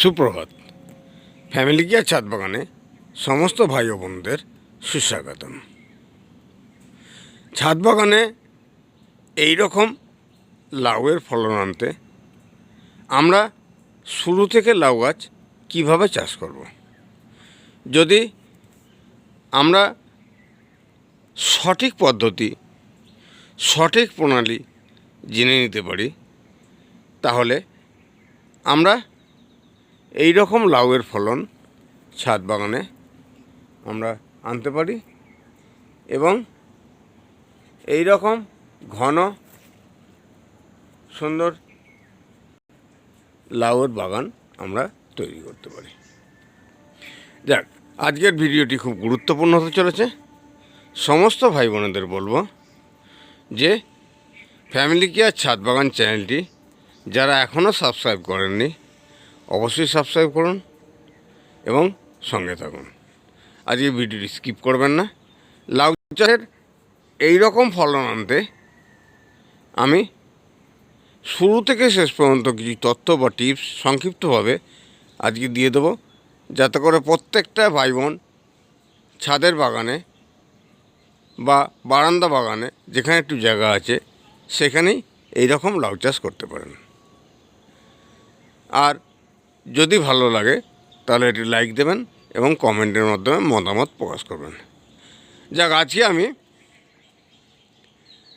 সুপ্রভাত। Family care ছাদ বাগানে সমস্ত ভাই ও বোনদের সুস্বাগতম। ছাদ বাগানে এই রকম লাউয়ের ফলন আনতে আমরা শুরু থেকে লাউ গাছ কীভাবে চাষ করব? যদি আমরা সঠিক পদ্ধতি, সঠিক প্রণালী জেনে নিতে পারি, তাহলে আমরা এই রকম লাউয়ের ফলন ছাদ বাগানে আমরা আনতে পারি এবং এই রকম ঘন, সুন্দর লাউয়ের বাগান আমরা তৈরি করতে পারি। যাক, আজকের ভিডিওটি খুব গুরুত্বপূর্ণ হতে চলেছে। সমস্ত ভাই বোনেদের বলব যে ফ্যামিলি কেয়ার ছাদ বাগান চ্যানেলটি যারা এখনও সাবস্ক্রাইব করেননি অবশ্যই সাবস্ক্রাইব করুন এবং সঙ্গে থাকুন। আজকে ভিডিওটি স্কিপ করবেন না। লাউ চাষের এই রকম ফলন আনতে আমি শুরু থেকে শেষ পর্যন্ত কিছু তথ্য বা টিপস সংক্ষিপ্তভাবে আজকে দিয়ে দেবো। যাতে করে প্রত্যেকটা ভাই বোন ছাদের বাগানে বা বারান্দা বাগানে যেখানে একটু জায়গা আছে, সেখানেই এই রকম লাউ চাষ করতে পারেন। আর যদি ভালো লাগে, তাহলে এটি লাইক দেবেন এবং কমেন্টের মাধ্যমে মতামত প্রকাশ করবেন। যাক, আজকে আমি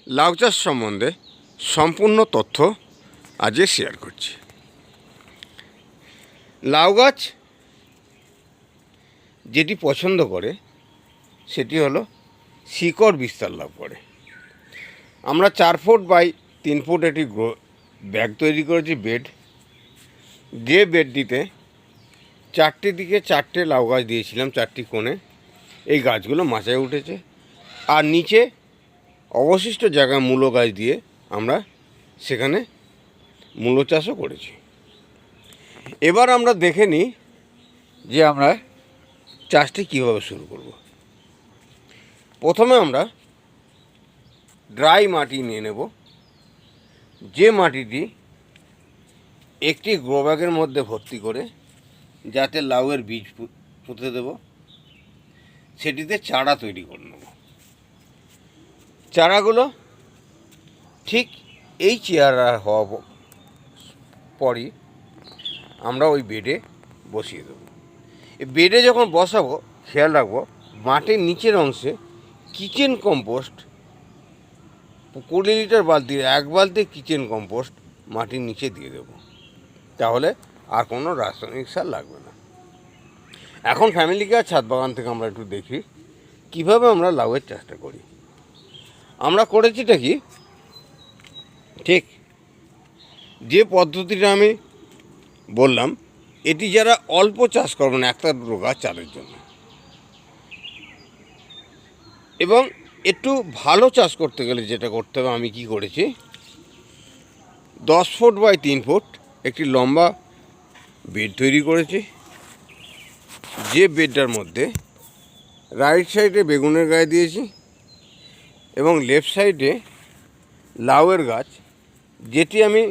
লাউ চাষ সম্বন্ধে সম্পূর্ণ তথ্য আজকে শেয়ার করছি। লাউ গাছ যেটি পছন্দ করে, সেটি হলো শিকড় বিস্তার লাভ করে। আমরা চার ফুট বাই তিন ফুট একটি ব্যাগ তৈরি করেছি বেড যে বেডটিতে চারটে দিকে চারটে লাউ গাছ দিয়েছিলাম, চারটি কোণে। এই গাছগুলো মাচায় উঠেছে। আর নিচে অবশিষ্ট জায়গায় মূলো গাছ দিয়ে আমরা সেখানে মূলো চাষও করেছি। এবার আমরা দেখে নিই যে আমরা চাষটি কীভাবে শুরু করব। প্রথমে আমরা ড্রাই মাটি নিয়ে নেব। যে মাটিটি একটি গ্রো ব্যাগের মধ্যে ভর্তি করে যাতে লাউয়ের বীজ পুঁতে দেব। সেটিতে চারা তৈরি করে নেব। চারাগুলো ঠিক এই চেয়ারা হওয়া পরই আমরা ওই বেডে বসিয়ে দেবো। বেডে যখন বসাবো, খেয়াল রাখব, মাটির নিচের অংশে কিচেন কম্পোস্ট, কুড়ি লিটার বালতির এক বালতি কিচেন কম্পোস্ট মাটির নিচে দিয়ে দেবো। তাহলে আর কোনো রাসায়নিক সার লাগবে না। এখন ফ্যামিলি কার ছাদ বাগান থেকে আমরা একটু দেখি, কীভাবে আমরা লাউয়ের চাষটা করি। আমরা করেছিটা কি? ঠিক, যে পদ্ধতিটা আমি বললাম, এটি যারা অল্প চাষ করবেন একটা দুটো গাছ চালের জন্য। এবং একটু ভালো চাষ করতে গেলে যেটা করতে হবে, আমি কি করেছি? দশ ফুট বাই তিন ফুট একটি লম্বা বেড তৈরি করেছি। যে বেডটার মধ্যে রাইট সাইডে বেগুনের গায়ে দিয়েছি এবং লেফট সাইডে লাউয়ের গাছ। যেটি আমি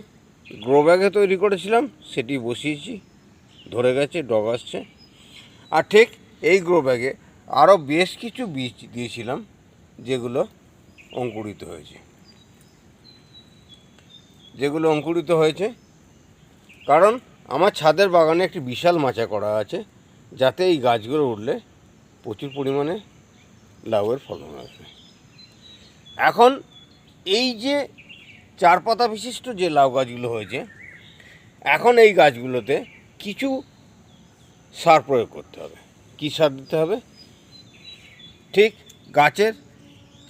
গ্রো ব্যাগে তৈরি করেছিলাম, সেটি বসিয়েছি, ধরে গেছে, ডগ আসছে। আর ঠিক এই গ্রো ব্যাগে আরও বেশ কিছু বীজ দিয়েছিলাম, যেগুলো অঙ্কুরিত হয়েছে। যেগুলো অঙ্কুরিত হয়েছে কারণ আমার ছাদের বাগানে একটি বিশাল মাচা করা আছে, যাতে এই গাছগুলো উঠলে প্রচুর পরিমাণে লাউয়ের ফলন আসবে। এখন এই যে চার পাতা বিশিষ্ট যে লাউ গাছগুলো হয়েছে, এখন এই গাছগুলোতে কিছু সার প্রয়োগ করতে হবে। কী সার দিতে হবে? ঠিক গাছের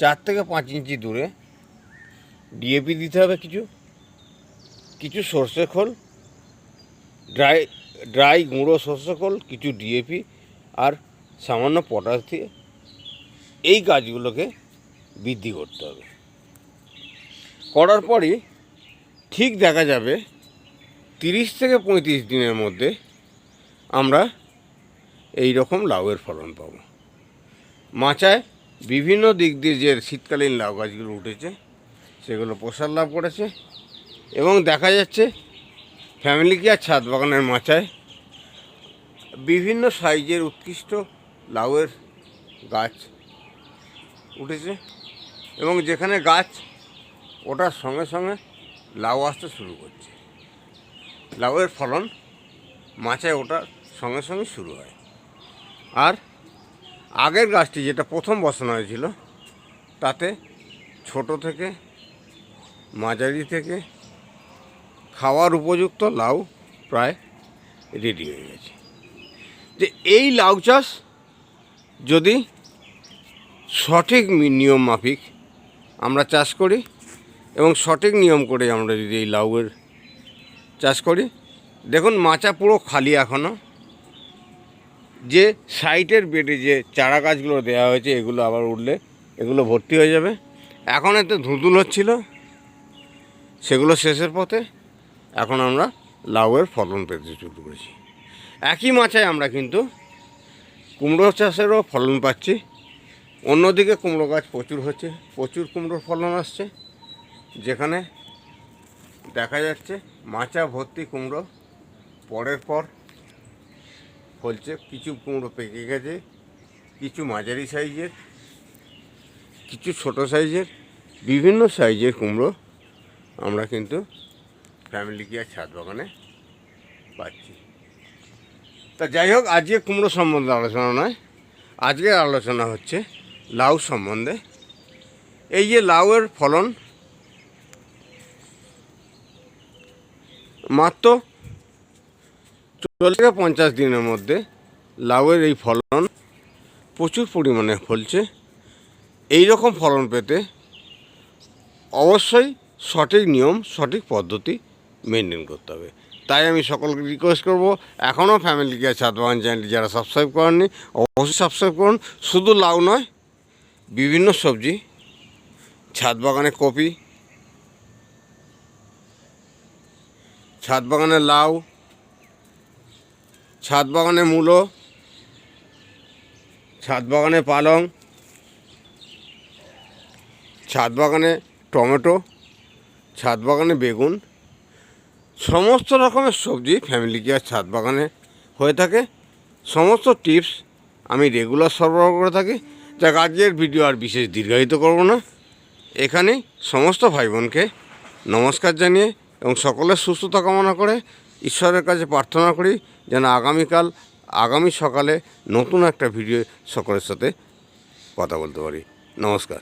চার থেকে পাঁচ ইঞ্চি দূরে ডিএপি দিতে হবে কিছু কিছু সর্ষে খোল ড্রাই ড্রাই গুঁড়ো শস্যকল কিছু ডিএপি আর সামান্য পটাশ দিয়ে এই গাছগুলোকে বৃদ্ধি করতে হবে। করার পরই ঠিক দেখা যাবে তিরিশ থেকে পঁয়ত্রিশ দিনের মধ্যে আমরা এই রকম লাউয়ের ফলন পাব। মাচায় বিভিন্ন দিক দিয়ে যে শীতকালীন লাউ গাছগুলো উঠেছে, সেগুলো প্রসার লাভ করেছে এবং দেখা যাচ্ছে ফ্যামিলি কেয়ার ছাদ বাগানের মাচায়? বিভিন্ন সাইজের উৎকৃষ্ট লাউয়ের গাছ উঠেছে এবং যেখানে গাছ, ওটার সঙ্গে সঙ্গে লাউ আসতে শুরু করছে। লাউয়ের ফলন মাচায় ওঠার সঙ্গে সঙ্গে শুরু হয়। আর আগের গাছটি যেটা প্রথম বসানো হয়েছিল, তাতে ছোট থেকে, মাঝারি থেকে খাওয়ার উপযুক্ত লাউ প্রায় রেডি হয়ে গেছে। যে এই লাউ চাষ যদি সঠিক নিয়ম মাফিক আমরা চাষ করি এবং সঠিক নিয়ম করে আমরা যদি এই লাউয়ের চাষ করি, দেখুন মাচা পুরো খালি এখনও যে সাইটের বেডে যে চারা গাছগুলো দেওয়া হয়েছে, এগুলো আবার উঠলে এগুলো ভর্তি হয়ে যাবে। এখন এতে ধুঁতুল হচ্ছিল, সেগুলো শেষের পথে এখন আমরা লাউয়ের ফলন পেতে শুরু করেছি। একই মাচায় আমরা কিন্তু কুমড়ো চাষেরও ফলন পাচ্ছি। অন্যদিকে কুমড়ো গাছ প্রচুর হচ্ছে, প্রচুর কুমড়োর ফলন আসছে। যেখানে দেখা যাচ্ছে মাচা ভর্তি কুমড়ো, পরের পর ফলছে কিছু কুমড়ো পেকে গেছে, কিছু মাঝারি সাইজের, কিছু ছোট সাইজের, বিভিন্ন সাইজের কুমড়ো আমরা কিন্তু ফ্যামিলি কেয়ার ছাদ বাগানে? পাচ্ছি। তা যাই হোক, আজকে কুমড়ো সম্বন্ধে আলোচনা নয়। আজকের আলোচনা হচ্ছে লাউ সম্বন্ধে। এই যে লাউয়ের ফলন, মাত্র চল্লিশ থেকে পঞ্চাশ দিনের মধ্যে লাউয়ের এই ফলন প্রচুর পরিমাণে ফলছে। এই রকম ফলন পেতে অবশ্যই সঠিক নিয়ম, সঠিক পদ্ধতি মেনটেন করতে হবে। তাই আমি সকলকে রিকোয়েস্ট করব এখনও ফ্যামিলি কেয়ার ছাদ বাগান চ্যানেলটি যারা সাবস্ক্রাইব করেননি, অবশ্যই সাবস্ক্রাইব করুন। শুধু লাউ নয়, বিভিন্ন সবজি ছাদ বাগানে কপি ছাদ বাগানে লাউ ছাদ বাগানে মূলো ছাদ বাগানে পালং ছাদ বাগানে টমেটো ছাদ বাগানে বেগুন সমস্ত রকমের সবজি ফ্যামিলি কেয়ার ছাদ বাগানে হয়ে থাকে। সমস্ত টিপস আমি রেগুলার সরবরাহ করে থাকি। যাক, আজকের ভিডিও আর বিশেষ দীর্ঘায়িত করব না। এখানেই সমস্ত ভাই বোনকে নমস্কার জানিয়ে এবং সকলের সুস্থতা কামনা করে ঈশ্বরের কাছে প্রার্থনা করি যেন আগামীকাল, আগামী সকালে নতুন একটা ভিডিও সকলের সাথে কথা বলতে পারি। নমস্কার।